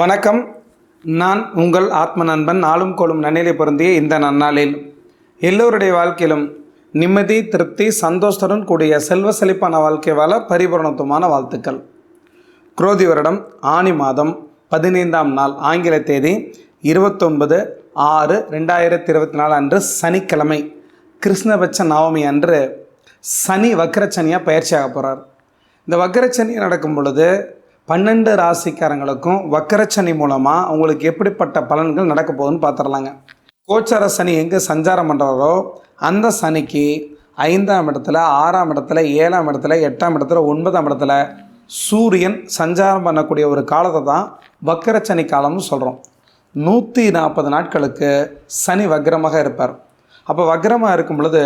வணக்கம். நான் உங்கள் ஆத்ம நண்பன் நாளும் கோளும் நன்னிலை பொருந்திய இந்த நன்னாளில். எல்லோருடைய வாழ்க்கையிலும் நிம்மதி திருப்தி சந்தோஷத்துடன் கூடிய செல்வ செழிப்பான வாழ்க்கை வாழ பரிபூரணத்துவமான வாழ்த்துக்கள். குரோதி வருடம் ஆனி மாதம் பதினைந்தாம் நாள் ஆங்கில தேதி இருபத்தொன்பது ஆறு ரெண்டாயிரத்தி இருபத்தி நாலு அன்று சனிக்கிழமை. கிருஷ்ணபட்ச நவமி அன்று சனி வக்கரச்சனியாக பயிற்சியாக போகிறார் இந்த வக்கரச்சனி நடக்கும் பொழுது பன்னெண்டு ராசிக்காரங்களுக்கும் வக்கரச்சனி மூலமாக அவங்களுக்கு எப்படிப்பட்ட பலன்கள் நடக்க போகுதுன்னு பார்த்துடலாங்க கோச்சார சனி எங்கே சஞ்சாரம் பண்ணுறாரோ அந்த சனிக்கு ஐந்தாம் இடத்துல ஆறாம் இடத்துல ஏழாம் இடத்துல எட்டாம் இடத்துல ஒன்பதாம் இடத்துல சூரியன் சஞ்சாரம் பண்ணக்கூடிய ஒரு காலத்தை தான் வக்கரச்சனி காலம்னு சொல்கிறோம் நூற்றி நாற்பது நாட்களுக்கு சனி வக்ரமாக இருப்பார். அப்போ வக்ரமாக இருக்கும் பொழுது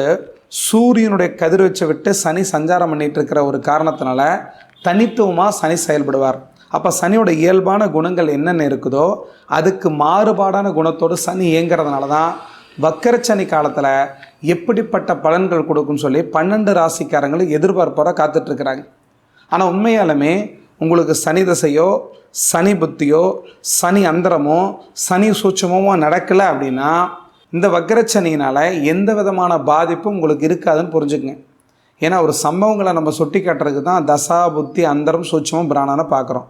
சூரியனுடைய கதிர்வீச்சை விட்டு சனி சஞ்சாரம் பண்ணிகிட்டு இருக்கிற ஒரு காரணத்தினால தனித்துவமாக சனி செயல்படுவார். அப்போ சனியோட இயல்பான குணங்கள் என்னென்ன இருக்குதோ அதுக்கு மாறுபாடான குணத்தோடு சனி இயங்கிறதுனால தான் வக்கரச்சனி காலத்தில் எப்படிப்பட்ட பலன்கள் கொடுக்கும்னு சொல்லி பன்னெண்டு ராசிக்காரங்களும் எதிர்பார்ப்போட காத்துட்ருக்குறாங்க. ஆனால் உண்மையாலுமே உங்களுக்கு சனி தசையோ சனி புத்தியோ சனி அந்தரமோ சனி சூட்சமோ நடக்கலை அப்படின்னா இந்த வக்கரச்சனியினால் எந்த விதமான பாதிப்பும் உங்களுக்கு இருக்காதுன்னு புரிஞ்சுக்குங்க. ஏன்னா ஒரு சம்பவங்களை நம்ம சுட்டி காட்டுறதுக்கு தான் தசா புத்தி அந்தரம் சூட்சமும் பிராணனை பார்க்குறோம்.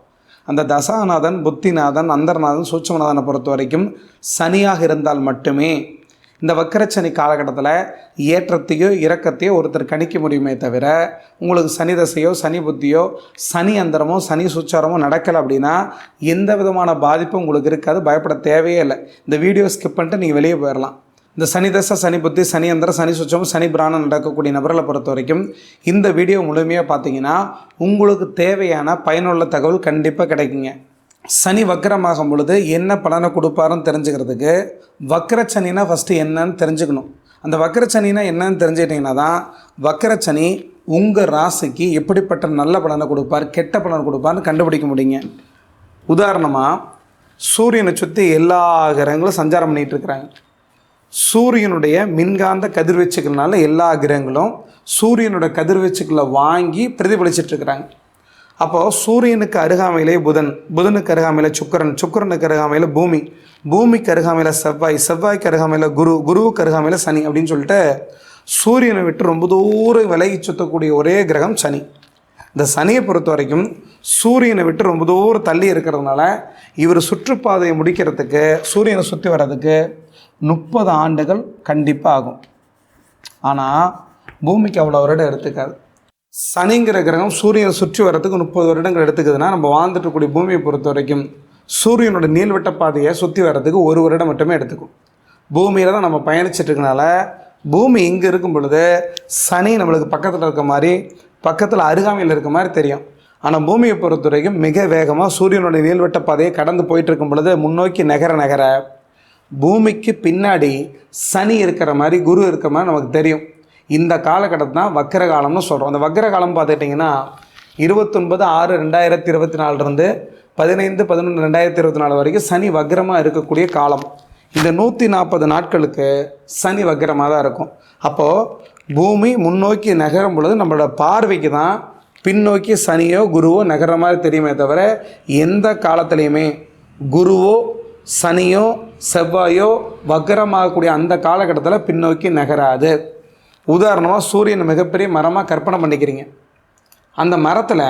அந்த தசாநாதன் புத்திநாதன் அந்தர்நாதன் சூட்சமநாதனை பொறுத்த வரைக்கும் சனியாக இருந்தால் மட்டுமே இந்த வக்கரச்சனி காலகட்டத்தில் ஏற்றத்தையோ இறக்கத்தையோ ஒருத்தர் கணிக்க முடியுமே தவிர உங்களுக்கு சனி தசையோ சனி புத்தியோ சனி அந்தரமோ சனி சுச்சாரமோ நடக்கலை அப்படின்னா எந்த விதமான பாதிப்பும் உங்களுக்கு இருக்காது. பயப்பட தேவையே இல்லை. இந்த வீடியோ ஸ்கிப் பண்ணிட்டு நீங்கள் வெளியே போயிடலாம். இந்த சனி தசை சனி புத்தி சனி அந்தர சனி சுச்சம் சனி பிராணம் நடக்கக்கூடிய நபர்களை பொறுத்த வரைக்கும் இந்த வீடியோ முழுமையாக பார்த்தீங்கன்னா உங்களுக்கு தேவையான பயனுள்ள தகவல் கண்டிப்பாக கிடைக்குங்க. சனி வக்கரமாகும் பொழுது என்ன பலனை கொடுப்பாருன்னு தெரிஞ்சுக்கிறதுக்கு வக்கரச்சனினா ஃபஸ்ட்டு என்னன்னு தெரிஞ்சுக்கணும். அந்த வக்கரச்சனினா என்னன்னு தெரிஞ்சுக்கிட்டிங்கன்னா தான் வக்கரச்சனி உங்கள் ராசிக்கு எப்படிப்பட்ட நல்ல பலனை கொடுப்பார் கெட்ட பலனை கொடுப்பார்னு கண்டுபிடிக்க முடியுங்க. உதாரணமாக சூரியனை சுற்றி எல்லா கிரகங்களும் சஞ்சாரம் பண்ணிகிட்டு இருக்கிறாங்க. சூரியனுடைய மின்காந்த கதிர்வீச்சுகள்னால எல்லா கிரகங்களும் சூரியனோட கதிர்வீச்சுக்களை வாங்கி பிரதிபலிச்சிட்டு இருக்கிறாங்க. அப்போது சூரியனுக்கு அருகாமையிலே புதன் புதனுக்கு அருகாமையில் சுக்கரன் சுக்கரனுக்கு அருகாமையில் பூமி பூமிக்கு அருகாமையில் செவ்வாய் செவ்வாய்க்கு அருகாமையில் குரு குருவுக்கு அருகாமையில் சனி அப்படின்னு சொல்லிட்டு சூரியனை விட்டு ரொம்ப தூரம் விலகி சுற்றக்கூடிய ஒரே கிரகம் சனி. இந்த சனியை பொறுத்த வரைக்கும் சூரியனை விட்டு ரொம்ப தூரம் தள்ளி இருக்கிறதுனால இவர் சுற்றுப்பாதையை முடிக்கிறதுக்கு சூரியனை சுற்றி வர்றதுக்கு முப்பது ஆண்டுகள் கண்டிப்பாக ஆகும் ஆனால் பூமிக்கு அவ்வளோ வருடம் எடுத்துக்காது. சனிங்கிற கிரகம் சூரியனை சுற்றி வர்றதுக்கு முப்பது வருடங்கள் எடுத்துக்குதுன்னா நம்ம வாழ்ந்துட்டுக்கூடிய இருக்கக்கூடிய பூமியை பொறுத்த வரைக்கும் சூரியனோட நீள்வட்ட பாதையை சுற்றி வர்றதுக்கு ஒரு வருடம் மட்டுமே எடுத்துக்கும். பூமியில் தான் நம்ம பயணிச்சிட்டு இருக்கனால பூமி இங்கே இருக்கும் பொழுது சனி நம்மளுக்கு பக்கத்தில் இருக்க மாதிரி பக்கத்தில் அருகாமையில் இருக்க மாதிரி தெரியும். ஆனால் பூமியை பொறுத்த வரைக்கும் மிக வேகமாக சூரியனுடைய நீள்வட்ட பாதையை கடந்து போயிட்டு இருக்கும் பொழுது முன்னோக்கி நகர நகர பூமிக்கு பின்னாடி சனி இருக்கிற மாதிரி குரு இருக்கிற மாதிரி நமக்கு தெரியும். இந்த காலகட்டத்தை தான் வக்கர காலம்னு சொல்கிறோம் அந்த வக்கர காலம் பார்த்துக்கிட்டிங்கன்னா இருபத்தொன்பது ஆறு ரெண்டாயிரத்தி இருபத்தி நாலுலேருந்து பதினைந்து பதினொன்று ரெண்டாயிரத்தி இருபத்தி நாலு வரைக்கும் சனி வக்ரமாக இருக்கக்கூடிய காலம். இந்த நூற்றி நாற்பது நாட்களுக்கு சனி வக்ரமாக தான் இருக்கும். அப்போது பூமி முன்னோக்கி நகரும் பொழுது நம்மளோட பார்வைக்கு தான் பின்னோக்கி சனியோ குருவோ நகர மாதிரி தெரியுமே தவிர எந்த காலத்துலேயுமே குருவோ சனியோ செவ்வாயோ வக்கரமாகக்கூடிய அந்த காலகட்டத்தில் பின்னோக்கி நகராது. உதாரணமாக சூரியன் மிகப்பெரிய மரமாக கற்பனை பண்ணிக்கிறீங்க. அந்த மரத்தில்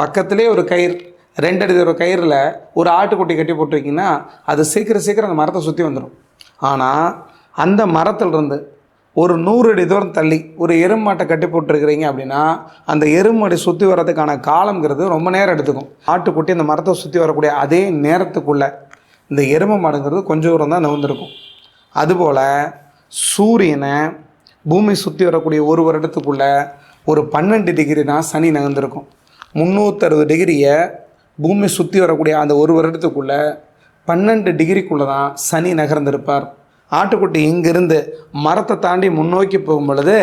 பக்கத்திலே ஒரு கயிறு ரெண்டு அடி ஒரு கயிறில் ஒரு ஆட்டுக்குட்டி கட்டி போட்டிருக்கீங்கன்னா அது சீக்கிரம் சீக்கிரம் அந்த மரத்தை சுற்றி வந்துடும் ஆனால் அந்த மரத்துலேருந்து ஒரு நூறு அடி தூரம் தள்ளி ஒரு எருமாட்டை கட்டி போட்டிருக்கிறீங்க அப்படின்னா அந்த எருமாடி சுற்றி வர்றதுக்கான காலங்கிறது ரொம்ப நேரம் எடுத்துக்கும். ஆட்டுக்குட்டி அந்த மரத்தை சுற்றி வரக்கூடிய அதே நேரத்துக்குள்ளே இந்த எருமை மாடுங்கிறது கொஞ்சம் தூரம் தான் நவுந்திருக்கும். அதுபோல் சூரியனை பூமி சுற்றி வரக்கூடிய ஒரு வருடத்துக்குள்ளே ஒரு பன்னெண்டு டிகிரி தான் சனி நகர்ந்திருக்கும். முந்நூற்றறுபது டிகிரியை பூமி சுற்றி வரக்கூடிய அந்த ஒரு வருடத்துக்குள்ளே பன்னெண்டு டிகிரிக்குள்ளே தான் சனி நகர்ந்திருப்பார். ஆட்டுக்குட்டி இங்கிருந்து மரத்தை தாண்டி முன்னோக்கி போகும் பொழுது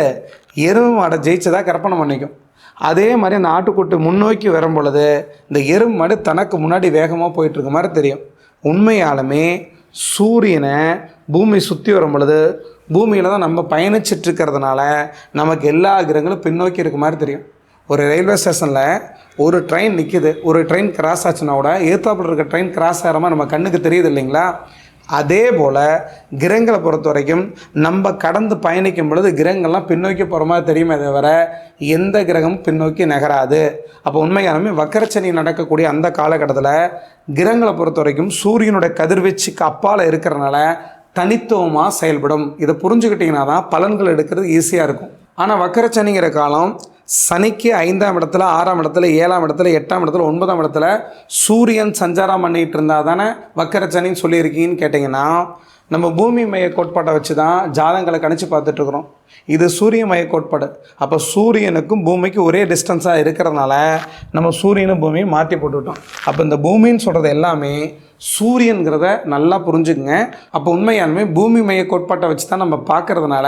எருமை மாடை ஜெயிச்சதாக கற்பனை பண்ணிக்கும். அதே மாதிரி அந்த ஆட்டுக்குட்டி முன்னோக்கி வரும் பொழுது இந்த எருமை மாடு தனக்கு முன்னாடி வேகமாக போயிட்டுருக்க மாதிரி தெரியும். உண்மையாலுமே சூரியனை பூமி சுற்றி வரும் பொழுது பூமியில் தான் நம்ம பயணிச்சிட்டு இருக்கிறதுனால நமக்கு எல்லா கிரகங்களும் பின்னோக்கி இருக்க மாதிரி தெரியும். ஒரு ரயில்வே ஸ்டேஷனில் ஒரு ட்ரெயின் நிற்கிது ஒரு ட்ரெயின் கிராஸ் ஆச்சுன்னா கூட ஏத்தாப்புல இருக்க ட்ரெயின் கிராஸ் ஆகிற மாதிரி நம்ம கண்ணுக்கு தெரியுது இல்லைங்களா? அதே போல் கிரகங்களை பொறுத்த வரைக்கும் நம்ம கடந்து பயணிக்கும் பொழுது கிரகங்கள்லாம் பின்னோக்கி போகிற மாதிரி தெரியுமே தவிர எந்த கிரகமும் பின்னோக்கி நகராது. அப்போ உண்மையாலுமே வக்கரச்சனி நடக்கக்கூடிய அந்த காலகட்டத்தில் கிரகங்களை பொறுத்த வரைக்கும் சூரியனுடைய கதிர்வீச்சுக்கு அப்பால் இருக்கிறனால தனித்துவமாக செயல்படும். இதை புரிஞ்சுக்கிட்டிங்கன்னா தான் பலன்கள் எடுக்கிறது ஈஸியாக இருக்கும். ஆனால் வக்கரச்சனிங்கிற காலம் சனிக்கு ஐந்தாம் இடத்துல ஆறாம் இடத்துல ஏழாம் இடத்துல எட்டாம் இடத்துல ஒன்பதாம் இடத்துல சூரியன் சஞ்சாரம் பண்ணிகிட்டு இருந்தால் தானே வக்கரச்சனின்னு சொல்லியிருக்கீங்கன்னு கேட்டிங்கன்னா நம்ம பூமி மைய கோட்பாட்டை வச்சு தான் ஜாதங்களை கணிச்சு பார்த்துட்ருக்குறோம் இது சூரிய மைய கோட்பாடு. அப்போ சூரியனுக்கும் பூமிக்கும் ஒரே டிஸ்டன்ஸாக இருக்கிறதுனால நம்ம சூரியனும் பூமியும் மாற்றி போட்டுவிட்டோம் அப்போ இந்த பூமின்னு சொல்கிறது எல்லாமே சூரியன்கிறத நல்லா புரிஞ்சுக்குங்க. அப்போ உண்மையாலுமே பூமி மைய கோட்பாட்டை வச்சு தான் நம்ம பார்க்கறதுனால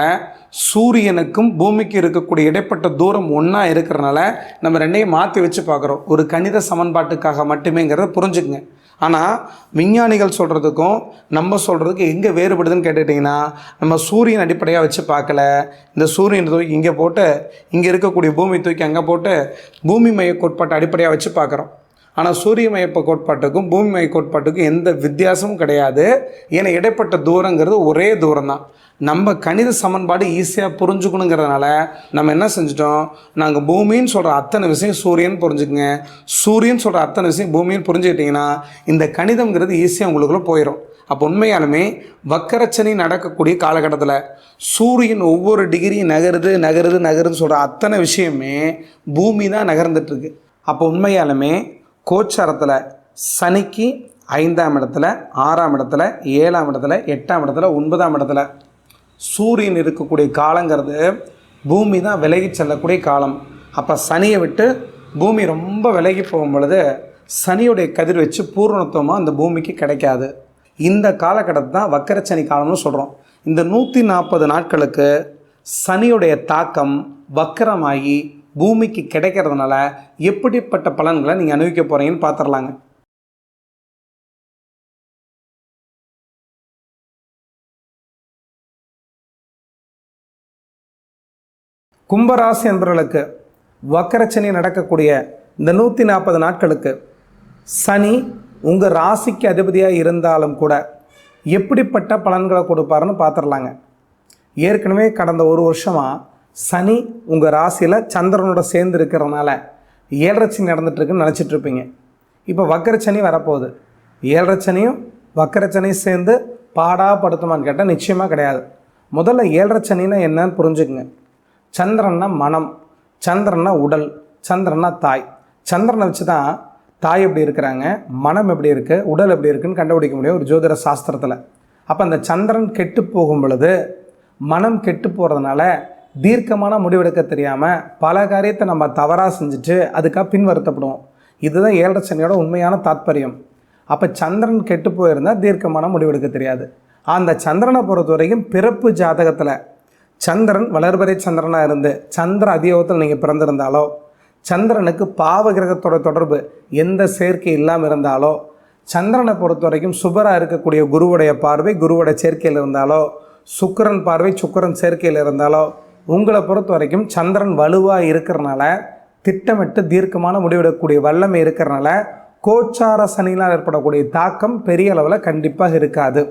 சூரியனுக்கும் பூமிக்கு இருக்கக்கூடிய இடைப்பட்ட தூரம் ஒன்றா இருக்கிறனால நம்ம ரெண்டையும் மாற்றி வச்சு பார்க்குறோம். ஒரு கணித சமன்பாட்டுக்காக மட்டுமேங்கிறத புரிஞ்சுக்குங்க. ஆனால் விஞ்ஞானிகள் சொல்கிறதுக்கும் நம்ம சொல்கிறதுக்கு எங்கே வேறுபடுதுன்னு கேட்டுக்கிட்டிங்கன்னா நம்ம சூரியன் அடிப்படையாக வச்சு பார்க்கல. இந்த சூரியன் தூக்கி இங்கே போட்டு இங்கே இருக்கக்கூடிய பூமி தூக்கி அங்கே போட்டு பூமி மைய கோட்பாட்டை அடிப்படையாக வச்சு பார்க்குறோம். ஆனால் சூரிய மையப்ப கோட்பாட்டுக்கும் பூமி மைய கோட்பாட்டுக்கும் எந்த வித்தியாசமும் கிடையாது. ஏன்னா இடைப்பட்ட தூரங்கிறது ஒரே தூரம் தான் நம்ம கணித சமன்பாடு ஈஸியாக புரிஞ்சுக்கணுங்கிறதுனால நம்ம என்ன செஞ்சிட்டோம்? நாங்கள் பூமின்னு சொல்கிற அத்தனை விஷயம் சூரியன் புரிஞ்சுக்குங்க. சூரியன் சொல்கிற அத்தனை விஷயம் பூமின்னு புரிஞ்சுக்கிட்டிங்கன்னா இந்த கணிதம்ங்கிறது ஈஸியாக உங்களுக்குள்ளே போயிடும் அப்போ உண்மையாலுமே வக்கரச்சனை நடக்கக்கூடிய காலகட்டத்தில் சூரியன் ஒவ்வொரு டிகிரி நகருது நகருது நகருதுன்னு சொல்கிற அத்தனை விஷயமே பூமி தான் நகர்ந்துட்டுருக்கு அப்போ உண்மையாலுமே கோச்சாரத்தில் சனிக்கு ஐந்தாம் இடத்துல ஆறாம் இடத்துல ஏழாம் இடத்துல எட்டாம் இடத்துல ஒன்பதாம் இடத்துல சூரியன் இருக்கக்கூடிய காலங்கிறது பூமி தான் விலகி செல்லக்கூடிய காலம். அப்போ சனியை விட்டு பூமி ரொம்ப விலகி போகும் பொழுது சனியுடைய கதிர் வச்சு பூர்ணத்துவமாக அந்த பூமிக்கு கிடைக்காது. இந்த காலகட்டத்தை தான் வக்கரச்சனி காலம்னு சொல்கிறோம் இந்த நூற்றி நாற்பது நாட்களுக்கு சனியுடைய தாக்கம் வக்கரமாகி பூமிக்கு கிடைக்கிறதுனால எப்படிப்பட்ட பலன்களை நீங்கள் அனுபவிக்க போகிறீங்கன்னு பார்த்துடலாங்க கும்பராசி என்பவர்களுக்கு வக்கரச்சனி நடக்கக்கூடிய இந்த நூற்றி நாற்பது நாட்களுக்கு சனி உங்கள் ராசிக்கு அதிபதியாக இருந்தாலும் கூட எப்படிப்பட்ட பலன்களை கொடுப்பாருன்னு பார்த்துடலாங்க ஏற்கனவே கடந்த ஒரு வருஷமாக சனி உங்கள் ராசியில் சந்திரனோட சேர்ந்து இருக்கிறனால ஏழரை சனி நடந்துட்டுருக்குன்னு நினச்சிட்ருப்பீங்க. இப்போ வக்கரச்சனி வரப்போகுது. ஏழரச்சனியும் வக்கரச்சனையும் சேர்ந்து பாடா படுத்துமான்னு கேட்டால் நிச்சயமாக கிடையாது. முதல்ல ஏழரச்சனின்னா என்னன்னு புரிஞ்சுக்குங்க. சந்திரன்னா மனம் சந்திரன்னா உடல் சந்திரன்னா தாய். சந்திரனை வச்சு தான் தாய் எப்படி இருக்கிறாங்க மனம் எப்படி இருக்குது உடல் எப்படி இருக்குன்னு கண்டுபிடிக்க முடியும் ஒரு ஜோதிட சாஸ்திரத்தில். அப்போ அந்த சந்திரன் கெட்டு போகும் பொழுது மனம் கெட்டு போகிறதுனால தீர்க்கமான முடிவெடுக்க தெரியாமல் பல காரியத்தை நம்ம தவறாக செஞ்சுட்டு அதுக்காக பின் வருத்தப்படுவோம் இதுதான் ஏழரை சனியோட உண்மையான தாத்பரியம். அப்போ சந்திரன் கெட்டு போயிருந்தால் தீர்க்கமான முடிவெடுக்க தெரியாது. அந்த சந்திரனை பொறுத்த வரைக்கும் பிறப்பு ஜாதகத்தில் சந்திரன் வளர்பறை சந்திரனாக இருந்து சந்திர அதியோகத்தில் நீங்கள் பிறந்திருந்தாலோ சந்திரனுக்கு பாவ கிரகத்தோட தொடர்பு எந்த சேர்க்கை இல்லாமல் இருந்தாலோ சந்திரனை பொறுத்த வரைக்கும் சுபராக இருக்கக்கூடிய குருவுடைய பார்வை குருவோட சேர்க்கையில் இருந்தாலோ சுக்கிரன் பார்வை சுக்கிரன் சேர்க்கையில் இருந்தாலோ உங்களை பொறுத்த வரைக்கும் சந்திரன் வலுவாக இருக்கிறனால திட்டமிட்டு தீர்க்கமான முடிவெடுக்கக்கூடிய வல்லமை இருக்கிறனால கோச்சார சனியினால் ஏற்படக்கூடிய தாக்கம் பெரிய அளவில் கண்டிப்பாக இருக்காது.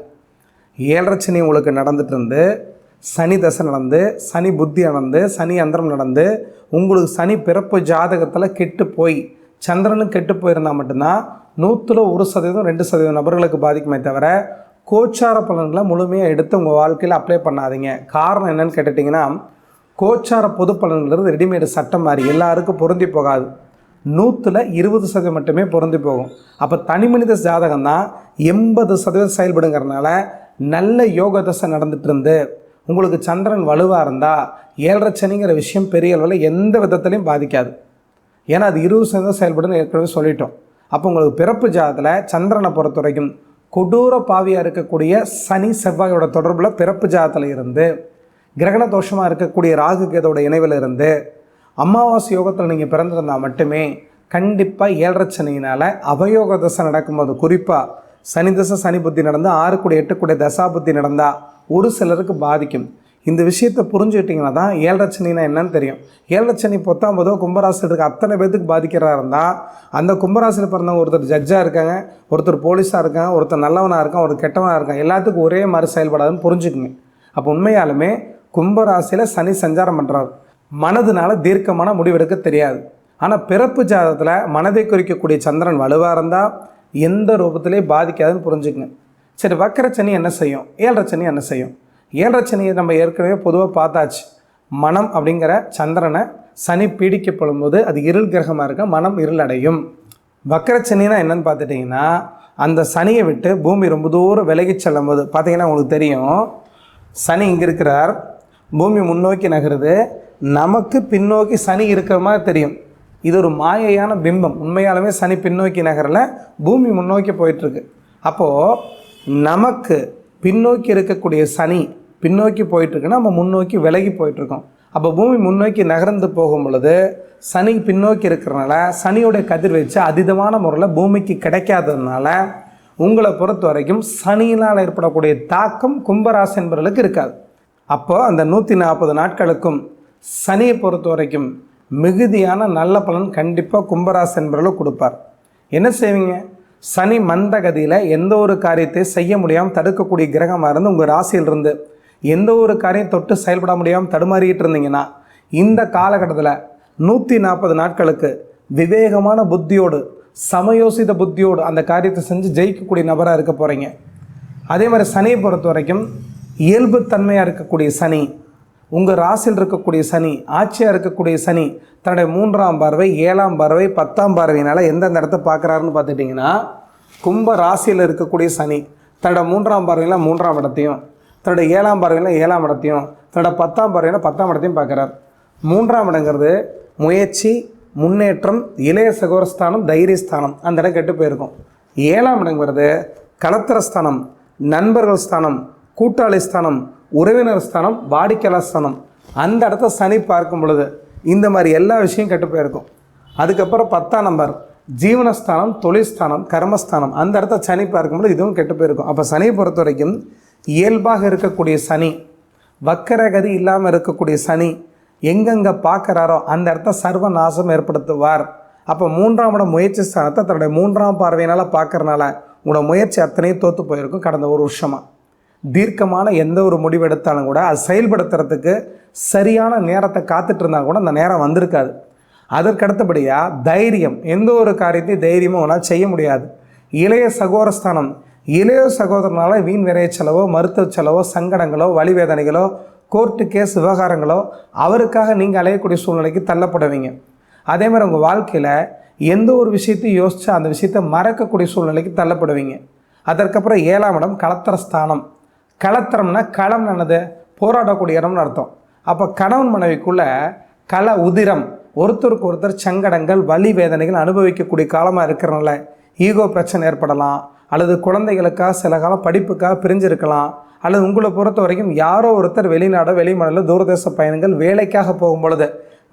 ஏழரை சனி உங்களுக்கு நடந்துட்டு இருந்து சனி தசை நடந்து சனி புத்தி நடந்து சனி அந்தரம் நடந்து உங்களுக்கு சனி பிறப்பு ஜாதகத்தில் கெட்டு போய் சந்திரனும் கெட்டு போயிருந்தால் மட்டும்தான் நூற்றில் ஒரு சதவீதம் ரெண்டு சதவீதம் நபர்களுக்கு பாதிக்குமே தவிர கோச்சார பலன்களை முழுமையாக எடுத்து உங்கள் வாழ்க்கையில் அப்ளை பண்ணாதீங்க. காரணம் என்னன்னு கேட்டுட்டிங்கன்னா கோச்சார பொது பலன்கிறது ரெடிமேடு சட்டம் மாதிரி எல்லாருக்கும் பொருந்தி போகாது. நூற்றில் இருபது சதவீதம் மட்டுமே பொருந்தி போகும். அப்போ தனி மனித ஜாதகம் தான் எண்பது சதவீதம் செயல்படுங்கிறனால நல்ல யோக தசை நடந்துட்டு இருந்து உங்களுக்கு சந்திரன் வலுவாக இருந்தால் ஏழரை சனிங்கிற விஷயம் பெரிய அளவில் எந்த விதத்துலையும் பாதிக்காது. ஏன்னா அது இருபது சதவீதம் செயல்படுன்னு ஏற்கனவே சொல்லிட்டோம். அப்போ உங்களுக்கு பிறப்பு ஜாதத்தில் சந்திரனை பொறுத்த வரைக்கும் கொடூர பாவியாக இருக்கக்கூடிய சனி செவ்வாயோட தொடர்பில் பிறப்பு ஜாதத்தில் இருந்து கிரகண தோஷமாக இருக்கக்கூடிய ராகு கேதோட இணைவில் இருந்து அமாவாசை யோகத்தில் நீங்கள் பிறந்திருந்தால் மட்டுமே கண்டிப்பாக ஏழரை சனியினால் அவயோக தசை நடக்கும்போது குறிப்பாக சனி தசை சனி புத்தி நடந்தால் ஆறு கூட எட்டு கூட தசா புத்தி நடந்தால் ஒரு சிலருக்கு பாதிக்கும். இந்த விஷயத்தை புரிஞ்சுக்கிட்டிங்கன்னா தான் ஏழரை சனினா என்னன்னு தெரியும். ஏழரை சனி பொத்தாம்பதோ கும்பராசியில் இருக்க அத்தனை பேத்துக்கு பாதிக்கிறதா இருந்தால் அந்த கும்பராசியில் பிறந்தவங்க ஒருத்தர் ஜட்ஜாக இருக்காங்க ஒருத்தர் போலீஸாக இருக்காங்க ஒருத்தர் நல்லவனாக இருக்கான் ஒரு கெட்டவனாக இருக்கான் எல்லாத்துக்கும் ஒரே மாதிரி செயல்படாதுன்னு புரிஞ்சுக்குங்க. அப்போ உண்மையாலுமே கும்பராசியில் சனி சஞ்சாரம் பண்ணுறார் மனதுனால தீர்க்கமான முடிவெடுக்க தெரியாது. ஆனால் பிறப்பு ஜாதகத்தில் மனதை குறிக்கக்கூடிய சந்திரன் வலுவாக இருந்தால் எந்த ரூபத்திலையும் பாதிக்காதுன்னு புரிஞ்சுக்கங்க. சரி வக்கர சனி என்ன செய்யும்? ஏழரை சனி என்ன செய்யும்? ஏழரை சனியை நம்ம ஏற்கனவே பொதுவாக பார்த்தாச்சு. மனம் அப்படிங்கிற சந்திரனை சனி பீடிக்கப்படும் போது அது இருள் கிரகமாக இருக்க மனம் இருளடையும் வக்கர சனினா என்னன்னு பார்த்துட்டிங்கன்னா அந்த சனியை விட்டு பூமி ரொம்ப தூரம் விலகி செல்லும் போது பார்த்தீங்கன்னா உங்களுக்கு தெரியும் சனி இங்கே இருக்கிறார். பூமி முன்னோக்கி நகருது. நமக்கு பின்னோக்கி சனி இருக்கிற மாதிரி தெரியும். இது ஒரு மாயையான பிம்பம். உண்மையாலுமே சனி பின்னோக்கி நகரில் பூமி முன்னோக்கி போயிட்டுருக்கு. அப்போது நமக்கு பின்னோக்கி இருக்கக்கூடிய சனி பின்னோக்கி போயிட்டுருக்குன்னா நம்ம முன்னோக்கி விலகி போயிட்டுருக்கோம். அப்போ பூமி முன்னோக்கி நகர்ந்து போகும் பொழுது சனி பின்னோக்கி இருக்கிறனால சனியோடைய கதிர்வீச்சு அதீதமான முறையில் பூமிக்கு கிடைக்காததுனால உங்களை பொறுத்த வரைக்கும் சனியினால் ஏற்படக்கூடிய தாக்கம் கும்பராசி என்பவர்களுக்கு இருக்காது. அப்போ அந்த நூற்றி நாற்பது நாட்களுக்கும் சனியை பொறுத்த வரைக்கும் மிகுதியான நல்ல பலன் கண்டிப்பாக கும்பராசி என்பவர்களுக்கு கொடுப்பார். என்ன செய்வீங்க? சனி மந்தகதியில் எந்த ஒரு காரியத்தை செய்ய முடியாமல் தடுக்கக்கூடிய கிரகமாக இருந்து உங்கள் ராசியிலிருந்து எந்த ஒரு காரியம் தொட்டு செயல்பட முடியாமல் தடுமாறிக்கிட்டு இருந்தீங்கன்னா இந்த காலகட்டத்தில் நூற்றி நாற்பது நாட்களுக்கு விவேகமான புத்தியோடு சமயோசித புத்தியோடு அந்த காரியத்தை செஞ்சு ஜெயிக்கக்கூடிய நபராக இருக்க போகிறீங்க அதே மாதிரி சனியை பொறுத்த வரைக்கும் இயல்புத்தன்மையாக இருக்கக்கூடிய சனி உங்கள் ராசியில் இருக்கக்கூடிய சனி ஆட்சியாக இருக்கக்கூடிய சனி தன்னுடைய மூன்றாம் பார்வை ஏழாம் பார்வை பத்தாம் பார்வையினால் எந்தெந்த இடத்த பார்க்குறாருன்னு பார்த்துட்டிங்கன்னா கும்ப ராசியில் இருக்கக்கூடிய சனி தன்னோட மூன்றாம் பார்வையில் மூன்றாம் இடத்தையும் தன்னோட ஏழாம் பார்வையில் ஏழாம் இடத்தையும் தன்னோட பத்தாம் பார்வையில் பத்தாம் இடத்தையும் பார்க்குறார். மூன்றாம் இடங்கிறது முயற்சி முன்னேற்றம் இளைய சகோரஸ்தானம் தைரியஸ்தானம் அந்த இடம் கெட்டு போயிருக்கும். ஏழாம் இடங்கிறது கலத்திரஸ்தானம் நண்பர்கள் ஸ்தானம் கூட்டாளி ஸ்தானம் உறவினர் ஸ்தானம் வாடிக்கையாளர் ஸ்தானம். அந்த இடத்த சனி பார்க்கும் பொழுது இந்த மாதிரி எல்லா விஷயம் கெட்டு போயிருக்கும். அதுக்கப்புறம் பத்தாம் நம்பர் ஜீவனஸ்தானம் தொழில்ஸ்தானம் கர்மஸ்தானம் அந்த இடத்த சனி பார்க்கும்போது இதுவும் கெட்டு போயிருக்கும். அப்போ சனியை பொறுத்த வரைக்கும் இயல்பாக இருக்கக்கூடிய சனி வக்கரகதி இல்லாமல் இருக்கக்கூடிய சனி எங்கெங்கே பார்க்குறாரோ அந்த இடத்த சர்வ நாசம் ஏற்படுத்துவார். அப்போ மூன்றாம் இடம் முயற்சி ஸ்தானத்தை தன்னுடைய மூன்றாம் பார்வையினால் பார்க்குறனால உங்களோட முயற்சி அத்தனையும் தோற்று போயிருக்கும் கடந்த ஒரு வருஷமாக தீர்க்கமான எந்த ஒரு முடிவு எடுத்தாலும் கூட அது செயல்படுத்துறதுக்கு சரியான நேரத்தை காத்துட்டு இருந்தால் கூட அந்த நேரம் வந்திருக்காது. அதற்கடுத்தபடியாக தைரியம். எந்த ஒரு காரியத்தையும் தைரியமாக உன்னால் செய்ய முடியாது. இளைய சகோதரஸ்தானம். இளைய சகோதரனால் வீண் விரைய செலவோ மருத்துவ செலவோ சங்கடங்களோ வழிவேதனைகளோ கோர்ட்டு கேஸ் விவகாரங்களோ அவருக்காக நீங்கள் அலையக்கூடிய சூழ்நிலைக்கு தள்ளப்படுவீங்க. அதே மாதிரி உங்கள் வாழ்க்கையில் எந்த ஒரு விஷயத்தையும் யோசித்து அந்த விஷயத்தை மறக்கக்கூடிய சூழ்நிலைக்கு தள்ளப்படுவீங்க. அதற்கப்புறம் ஏழாம் இடம் களத்திர ஸ்தானம் களத்திரம்னா களம் என்னது? போராடக்கூடிய இடம்னு அர்த்தம். அப்போ கணவன் மனைவிக்குள்ள கல உதிரம் ஒருத்தருக்கு ஒருத்தர் சங்கடங்கள் வலி வேதனைகள் அனுபவிக்கக்கூடிய காலமாக இருக்கிறனால ஈகோ பிரச்சனை ஏற்படலாம். அல்லது குழந்தைகளுக்காக சில காலம் படிப்புக்காக பிரிஞ்சிருக்கலாம். அல்லது உங்களை பொறுத்த வரைக்கும் யாரோ ஒருத்தர் வெளிநாடோ வெளிமாநில தூரதேச பயணங்கள் வேலைக்காக போகும் பொழுது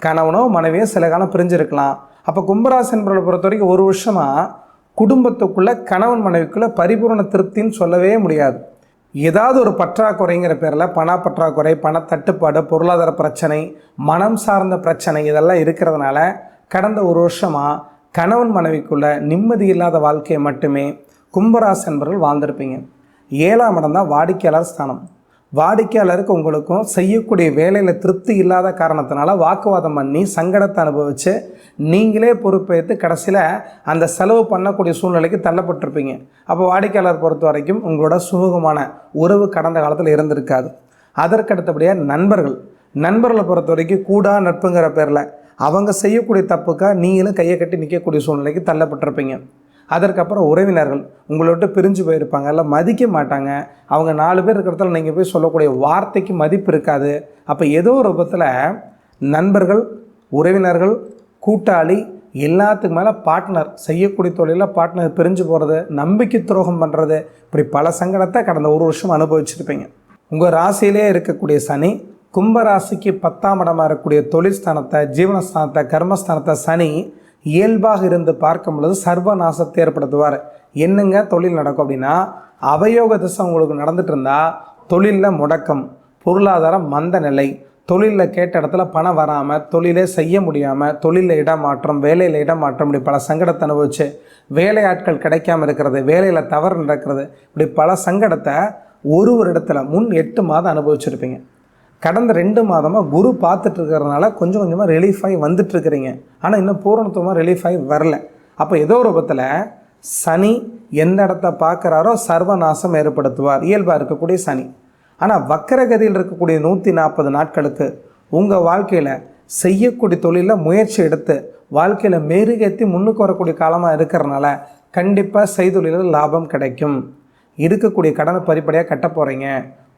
கணவனோ மனைவியோ சில காலம் பிரிஞ்சிருக்கலாம். அப்போ கும்பராசி என்பவர்களை பொறுத்த வரைக்கும் ஒரு வருஷமாக குடும்பத்துக்குள்ளே கணவன் மனைவிக்குள்ளே பரிபூர்ண திருப்தின்னு சொல்லவே முடியாது. ஏதாவது ஒரு பற்றாக்குறைங்கிற பேரில் பண பற்றாக்குறை பணத்தட்டுப்பாடு பொருளாதார பிரச்சனை மனம் சார்ந்த பிரச்சனை இதெல்லாம் இருக்கிறதுனால கடந்த ஒரு வருஷமாக கணவன் மனைவிக்குள்ள நிம்மதி இல்லாத வாழ்க்கையை மட்டுமே கும்பராசி என்பவர்கள் வாழ்ந்திருப்பீங்க. ஏழாம் இடம் தான் வாடிக்கையாளர் ஸ்தானம். வாடிக்கையாளருக்கு உங்களுக்கும் செய்யக்கூடிய வேலையில் திருப்தி இல்லாத காரணத்தினால வாக்குவாதம் பண்ணி சங்கடத்தை அனுபவித்து நீங்களே பொறுப்பேற்று கடைசியில் அந்த செலவு பண்ணக்கூடிய சூழ்நிலைக்கு தள்ளப்பட்டிருப்பீங்க. அப்போ வாடிக்கையாளர் பொறுத்த வரைக்கும் உங்களோட சுமூகமான உறவு கடந்த காலத்தில் இருந்திருக்காது. அதற்கடுத்தபடியாக நண்பர்கள். நண்பர்களை பொறுத்த வரைக்கும் கூடா நட்புங்கிற பேரில் அவங்க செய்யக்கூடிய தப்புக்காக நீங்களும் கையை கட்டி நிற்கக்கூடிய சூழ்நிலைக்கு தள்ளப்பட்டிருப்பீங்க. அதற்கப்புறம் உறவினர்கள் உங்களோட பிரிஞ்சு போயிருப்பாங்க இல்லை மதிக்க மாட்டாங்க. அவங்க நாலு பேர் இருக்கிறதால நீங்கள் போய் சொல்லக்கூடிய வார்த்தைக்கு மதிப்பு இருக்காது. அப்போ ஏதோ ஒரு விதத்தில் நண்பர்கள் உறவினர்கள் கூட்டாளி எல்லாத்துக்கு மேலே பார்ட்னர் செய்யக்கூடிய தொழிலில் பார்ட்னர் பிரிஞ்சு போகிறது நம்பிக்கை துரோகம் பண்ணுறது இப்படி பல சங்கடத்தை கடந்த ஒரு வருஷம் அனுபவிச்சிருப்பீங்க. உங்கள் ராசியிலே இருக்கக்கூடிய சனி கும்பராசிக்கு பத்தாம் இடமாக இருக்கக்கூடிய தொழில் ஸ்தானத்தை ஜீவனஸ்தானத்தை கர்மஸ்தானத்தை சனி இயல்பாக இருந்து பார்க்கும் பொழுது சர்வ நாசத்தை ஏற்படுத்துவார். என்னங்க தொழில் நடக்கும் அப்படின்னா அவயோக திசை உங்களுக்கு நடந்துட்டு இருந்தால் தொழிலில் முடக்கம் பொருளாதாரம் மந்த நிலை தொழிலில் கேட்ட இடத்துல பணம் வராமல் தொழிலே செய்ய முடியாமல் தொழிலில் இடமாற்றம் வேலையில் இடமாற்றம் இப்படி பல சங்கடத்தை அனுபவிச்சு வேலையாட்கள் கிடைக்காம இருக்கிறது வேலையில் தவறு நடக்கிறது இப்படி பல சங்கடத்தை ஒரு ஒரு இடத்துல முன் எட்டு மாதம் அனுபவிச்சிருப்பீங்க. கடந்த ரெண்டு மாதமாக குரு பார்த்துட்டு இருக்கிறதுனால கொஞ்சம் கொஞ்சமாக ரிலீஃப் ஆகி வந்துட்டு இருக்கிறீங்க ஆனால் இன்னும் பூரணத்துவமாக ரிலீஃப் ஆகி வரல. அப்போ ஏதோ ஒரு விதத்தில் சனி எந்த இடத்த பார்க்குறாரோ சர்வநாசம் ஏற்படுத்துவார். இயல்பாக இருக்கக்கூடிய சனி. ஆனால் வக்கரகதியில் இருக்கக்கூடிய நூற்றி நாற்பது நாட்களுக்கு உங்கள் வாழ்க்கையில் செய்யக்கூடிய தொழிலில் முயற்சி எடுத்து வாழ்க்கையில் மெருகேற்றி முன்னுக்கு வரக்கூடிய காலமாக இருக்கிறனால கண்டிப்பாக செய்தொழிலில் லாபம் கிடைக்கும். இருக்கக்கூடிய கடனை படிப்படியாக கட்ட போகிறீங்க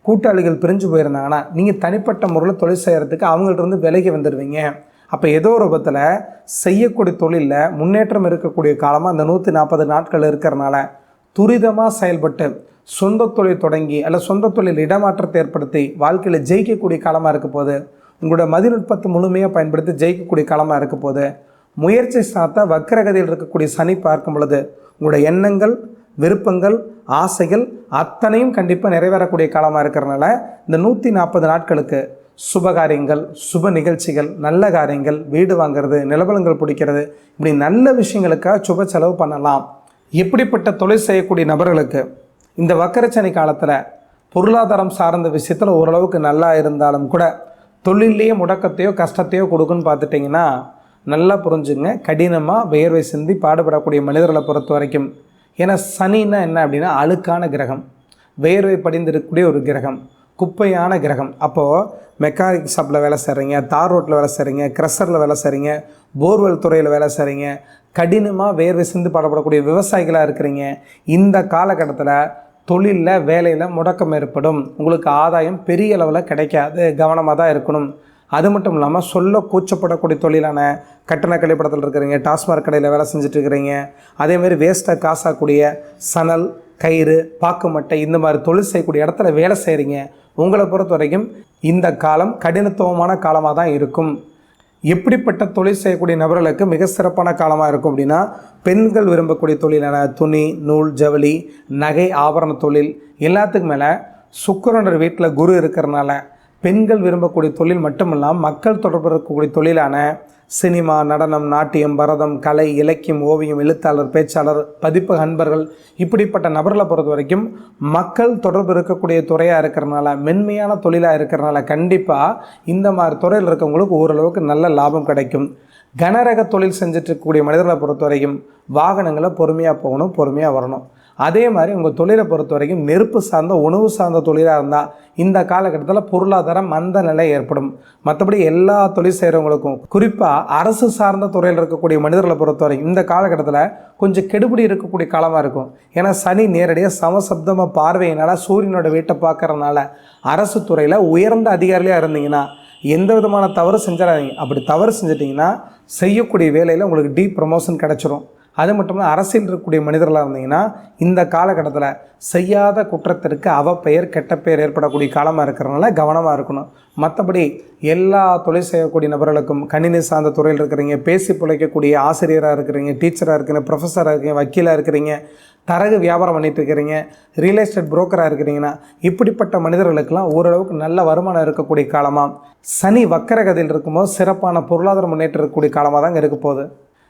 கூட்டாளிகள் பிரிஞ்சு போயிருந்தாங்கன்னா நீங்கள் தனிப்பட்ட முறையில் தொழில் செய்கிறதுக்கு அவங்கள்ட்ட இருந்து விலகி வந்துடுவீங்க. அப்போ ஏதோ ஒரு செய்யக்கூடிய தொழிலில் முன்னேற்றம் இருக்கக்கூடிய காலமாக அந்த நூற்றி நாற்பது நாட்கள் இருக்கிறனால துரிதமாக செயல்பட்டு சொந்த தொழில் தொடங்கி அல்ல சொந்த தொழில் இடமாற்றத்தை ஏற்படுத்தி வாழ்க்கையில் ஜெயிக்கக்கூடிய காலமாக இருக்க போது உங்களோட மதிநுட்பத்தை முழுமையாக பயன்படுத்தி ஜெயிக்கக்கூடிய காலமாக இருக்க போது முயற்சி சாத்த வக்கரகதியில் இருக்கக்கூடிய சனி பார்க்கும் பொழுது உங்களோட எண்ணங்கள் விருப்பங்கள் ஆசைகள் அத்தனையும் கண்டிப்பாக நிறைவேறக்கூடிய காலமாக இருக்கிறனால இந்த நூற்றி நாற்பது நாட்களுக்கு சுபகாரியங்கள் சுப நிகழ்ச்சிகள் நல்ல காரியங்கள் வீடு வாங்குறது நிலவலங்கள் பிடிக்கிறது இப்படி நல்ல விஷயங்களுக்காக சுப செலவு பண்ணலாம். எப்படிப்பட்ட தொழில் செய்யக்கூடிய நபர்களுக்கு இந்த வக்கரச்சனி காலத்தில் பொருளாதாரம் சார்ந்த விஷயத்தில் ஓரளவுக்கு நல்லா இருந்தாலும் கூட தொழிலையே முடக்கத்தையோ கஷ்டத்தையோ கொடுக்குன்னு பார்த்துட்டிங்கன்னா நல்லா புரிஞ்சுங்க. கடினமாக வேர்வை சிந்தி பாடுபடக்கூடிய மனிதர்களை பொறுத்த வரைக்கும் ஏன்னா சனின்னா என்ன அப்படின்னா அழுக்கான கிரகம் வேர்வை படிந்திருக்கக்கூடிய ஒரு கிரகம் குப்பையான கிரகம். அப்போது மெக்கானிக் ஷாப்பில் வேலை செய்கிறீங்க தார் ரோட்டில் வேலை செய்கிறீங்க க்ரெஷரில் வேலை செய்கிறீங்க போர்வெல் துறையில் வேலை செய்கிறீங்க கடினமாக வேர்வை சிந்து பாடப்படக்கூடிய விவசாயிகளாக இருக்கிறீங்க இந்த காலகட்டத்தில் தொழிலில் வேலையில் முடக்கம் ஏற்படும். உங்களுக்கு ஆதாயம் பெரிய அளவில் கிடைக்காது கவனமாக தான் இருக்கணும். அது மட்டும் இல்லாமல் சொல்ல கூச்சப்படக்கூடிய தொழிலான கட்டண கழிப்படத்தில் இருக்கிறீங்க டாஸ்மாக் கடையில் வேலை செஞ்சுட்டு இருக்கிறீங்க. அதேமாதிரி வேஸ்ட்டாக காசாக்கூடிய சணல் கயிறு பாக்கு மட்டை இந்த மாதிரி தொழில் செய்யக்கூடிய இடத்துல வேலை செய்கிறீங்க உங்களை பொறுத்த வரைக்கும் இந்த காலம் கடினத்துவமான காலமாக தான் இருக்கும். எப்படிப்பட்ட தொழில் செய்யக்கூடிய நபர்களுக்கு மிக சிறப்பான காலமாக இருக்கும் அப்படின்னா பெண்கள் விரும்பக்கூடிய தொழிலான துணி நூல் ஜவுளி நகை ஆபரண தொழில் எல்லாத்துக்கும் மேலே சுக்கரனர் வீட்டில் குரு இருக்கிறனால பெண்கள் விரும்பக்கூடிய தொழில் மட்டுமல்லாமல் மக்கள் தொடர்பு இருக்கக்கூடிய தொழிலான சினிமா நடனம் நாட்டியம் பரதம் கலை இலக்கியம் ஓவியம் எழுத்தாளர் பேச்சாளர் பதிப்பு அன்பர்கள் இப்படிப்பட்ட நபர்களை பொறுத்த வரைக்கும் மக்கள் தொடர்பு இருக்கக்கூடிய துறையாக இருக்கிறனால மென்மையான தொழிலாக இருக்கிறனால கண்டிப்பாக இந்த மாதிரி துறையில் இருக்கவங்களுக்கு ஓரளவுக்கு நல்ல லாபம் கிடைக்கும். கனரக தொழில் செஞ்சிட்ருக்கக்கூடிய மனிதர்களை பொறுத்த வரைக்கும் வாகனங்களை பொறுமையாக போகணும் பொறுமையாக வரணும். அதே மாதிரி உங்கள் தொழிலை பொறுத்த வரைக்கும் நெருப்பு சார்ந்த உணவு சார்ந்த தொழிலாக இருந்தால் இந்த காலகட்டத்தில் பொருளாதார மந்த நிலை ஏற்படும். மற்றபடி எல்லா தொழில் செய்கிறவங்களுக்கும் குறிப்பாக அரசு சார்ந்த துறையில் இருக்கக்கூடிய மனிதர்களை பொறுத்த வரைக்கும் இந்த காலகட்டத்தில் கொஞ்சம் கெடுபிடி இருக்கக்கூடிய காலமாக இருக்கும். ஏன்னா சனி நேரடியாக சமசப்தமாக பார்வையினால் சூரியனோட வீட்டை பார்க்குறதுனால அரசு துறையில் உயர்ந்த அதிகாரியாக இருந்தீங்கன்னா எந்த விதமான தவறு செஞ்சிடாதீங்க அப்படி தவறு செஞ்சிட்டிங்கன்னா செய்யக்கூடிய வேலையில் உங்களுக்கு டீப் ப்ரமோஷன் கிடச்சிரும். அது மட்டும் இல்லை அரசியல் இருக்கக்கூடிய மனிதர்களாக இருந்தீங்கன்னா இந்த காலகட்டத்தில் செய்யாத குற்றத்திற்கு அவ பெயர் கெட்ட பெயர் ஏற்படக்கூடிய காலமாக இருக்கிறனால கவனமாக இருக்கணும். மற்றபடி எல்லா தொழில் செய்யக்கூடிய நபர்களுக்கும் கணினி சார்ந்த துறையில் இருக்கிறீங்க பேசி பிழைக்கக்கூடிய ஆசிரியராக இருக்கிறீங்க டீச்சராக இருக்கிறீங்க ப்ரொஃபஸராக இருக்கீங்க வக்கீலாக இருக்கிறீங்க தரகு வியாபாரம் பண்ணிட்டு இருக்கிறீங்க ரியல் எஸ்டேட் புரோக்கராக இருக்கிறீங்கன்னா இப்படிப்பட்ட மனிதர்களுக்கெல்லாம் ஓரளவுக்கு நல்ல வருமானம் இருக்கக்கூடிய காலமாக சனி வக்கரகதியில் இருக்கும்போது சிறப்பான பொருளாதார முன்னேற்றம் இருக்கக்கூடிய காலமாக தாங்க இருக்க போகுது.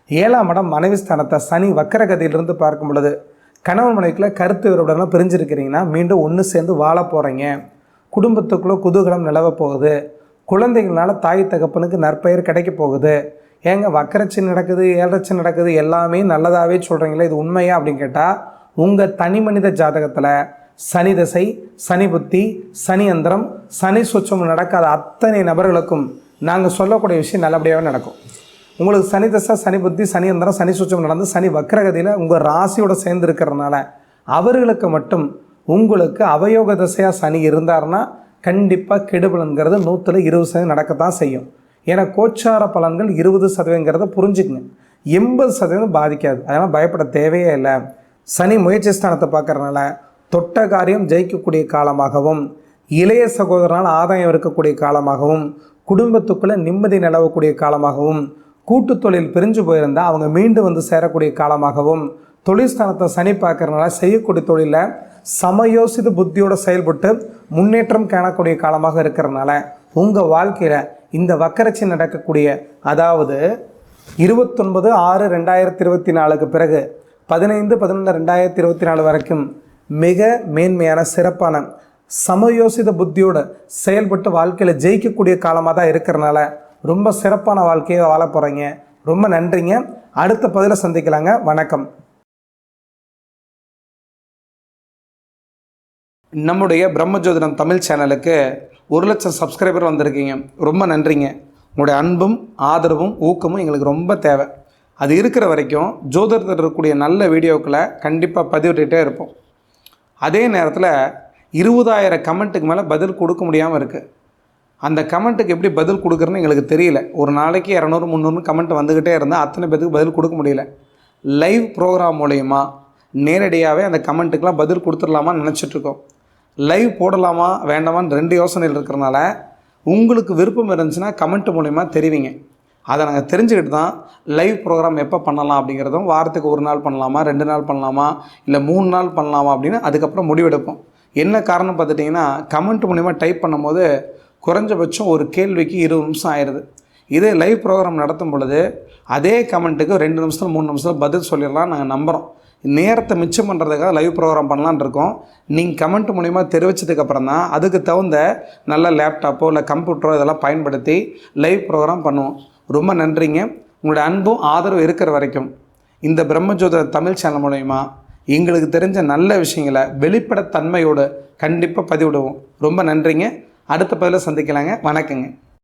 ஏழாம் இடம் மனைவி ஸ்தானத்தை சனி வக்கரகதியிலிருந்து பார்க்கும் பொழுது கணவன் மனைவிக்குள்ள கருத்து வேறுபடலாம் பிரிஞ்சிருக்கிறீங்கன்னா மீண்டும் ஒன்று சேர்ந்து வாழ போகிறீங்க குடும்பத்துக்குள்ளே குதூகலம் நிலவ போகுது. குழந்தைங்களால் தாய் தகப்பனுக்கு நற்பெயர் கிடைக்க போகுது. ஏங்க வக்கரச்சி நடக்குது ஏழரச்சி நடக்குது எல்லாமே நல்லதாகவே சொல்கிறீங்களே இது உண்மையா அப்படின்னு கேட்டால் உங்கள் தனி மனித ஜாதகத்தில் சனி தசை சனி புத்தி சனி அந்தரம் சனி சுச்சம் நடக்காத அத்தனை நபர்களுக்கும் நாங்கள் சொல்லக்கூடிய விஷயம் நல்லபடியாகவே நடக்கும். உங்களுக்கு சனி தசை சனி புத்தி சனி அந்தரம் சனி சுச்சம் நடந்து சனி வக்கரகதியில் உங்கள் ராசியோட சேர்ந்து இருக்கிறதுனால அவர்களுக்கு மட்டும் உங்களுக்கு அவயோக தசையாக சனி இருந்தார்னா கண்டிப்பாக கெடுபலன்கிறது நூற்றில் இருபது சதவீதம் நடக்கத்தான் செய்யும். ஏன்னா கோச்சார பலன்கள் இருபது சதவீதங்கிறத புரிஞ்சுக்குங்க. எண்பது சதவீதம் பாதிக்காது. அதனால் பயப்பட தேவையே இல்லை. சனி முயற்சி ஸ்தானத்தை பார்க்கறனால தொட்ட காரியம் ஜெயிக்கக்கூடிய காலமாகவும் இளைய சகோதரனால் ஆதாயம் இருக்கக்கூடிய காலமாகவும் குடும்பத்துக்குள்ளே நிம்மதி நிலவக்கூடிய காலமாகவும் கூட்டு தொழில் பிரிஞ்சு போயிருந்தால் அவங்க மீண்டும் வந்து சேரக்கூடிய காலமாகவும் தொழில்ஸ்தானத்தை சனி பார்க்கறதுனால செய்யக்கூடிய தொழிலில் சமயோசித புத்தியோட செயல்பட்டு முன்னேற்றம் காணக்கூடிய காலமாக இருக்கிறனால உங்கள் வாழ்க்கையில் இந்த வக்கரட்சி நடக்கக்கூடிய அதாவது இருபத்தொன்பது ஆறு ரெண்டாயிரத்தி இருபத்தி நாலுக்கு பிறகு பதினைந்து பதினொன்று ரெண்டாயிரத்தி இருபத்தி நாலு வரைக்கும் மிக மேன்மையான சிறப்பான சமயோசித புத்தியோட செயல்பட்டு வாழ்க்கையில் ஜெயிக்கக்கூடிய காலமாக தான் இருக்கிறனால ரொம்ப சிறப்பான வாழ்க்கையை வாழ போகிறீங்க ரொம்ப நன்றிங்க. அடுத்த பதில சந்திக்கலாங்க. வணக்கம். நம்முடைய பிரம்மஜோதிடம் தமிழ் சேனலுக்கு ஒரு லட்சம் சப்ஸ்கிரைபர் வந்திருக்கீங்க. ரொம்ப நன்றிங்க. உங்களுடைய அன்பும் ஆதரவும் ஊக்கமும் எங்களுக்கு ரொம்ப தேவை. அது இருக்கிற வரைக்கும் ஜோதிடத்தில் இருக்கக்கூடிய நல்ல வீடியோக்களை கண்டிப்பாக பதிவிட்டுகிட்டே இருப்போம். அதே நேரத்தில் இருபதாயிரம் கமெண்ட்டுக்கு மேலே பதில் கொடுக்க முடியாமல் இருக்குது அந்த கமெண்ட்டுக்கு எப்படி பதில் கொடுக்குறேன்னு எங்களுக்கு தெரியல. ஒரு நாளைக்கு இரநூறு முந்நூறு கமெண்ட் வந்துக்கிட்டே இருந்தால் அத்தனை பேத்துக்கு பதில் கொடுக்க முடியல. லைவ் ப்ரோக்ராம் மூலயமா நேரடியாகவே அந்த கமெண்ட்டுக்கெலாம் பதில் கொடுத்துடலாமான்னு நினச்சிட்ருக்கோம். லைவ் போடலாமா வேண்டாமான்னு ரெண்டு யோசனைகள் இருக்கிறனால உங்களுக்கு விருப்பம் இருந்துச்சுன்னா கமெண்ட் மூலயமா தெரிவிங்க. அதை நாங்கள் தெரிஞ்சுக்கிட்டு தான் லைவ் ப்ரோக்ராம் எப்போ பண்ணலாம் அப்படிங்கிறதும் வாரத்துக்கு ஒரு நாள் பண்ணலாமா ரெண்டு நாள் பண்ணலாமா இல்லை மூணு நாள் பண்ணலாமா அப்படின்னு அதுக்கப்புறம் முடிவெடுப்போம். என்ன காரணம் பார்த்துட்டிங்கன்னா கமெண்ட் மூலிமா டைப் பண்ணும்போது குறைஞ்சபட்சம் ஒரு கேள்விக்கு இருபது நிமிஷம் ஆயிடுது இதே லைவ் ப்ரோக்ராம் நடத்தும் பொழுது அதே கமெண்ட்டுக்கு ரெண்டு நிமிஷத்தில் மூணு நிமிஷத்தில் பதில் சொல்லிடலாம் நாங்கள் நம்புகிறோம் நேரத்தை மிச்சம் பண்ணுறதுக்காக லைவ் ப்ரோக்ராம் பண்ணலான்ருக்கோம் நீங்கள் கமெண்ட் மூலிமா தெரிவித்ததுக்கப்புறம் தான் அதுக்கு தகுந்த நல்ல லேப்டாப்போ இல்லை கம்ப்யூட்டரோ இதெல்லாம் பயன்படுத்தி லைவ் ப்ரோக்ராம் பண்ணுவோம். ரொம்ப நன்றிங்க. உங்களோட அன்பும் ஆதரவு இருக்கிற வரைக்கும் இந்த பிரம்மஜோத தமிழ் சேனல் மூலயமா எங்களுக்கு தெரிஞ்ச நல்ல விஷயங்களை வெளிப்படைத்தன்மையோடு கண்டிப்பாக பதிவிடுவோம். ரொம்ப நன்றிங்க. அடுத்த பதிவில் சந்திக்கலாங்க. வணக்கங்க.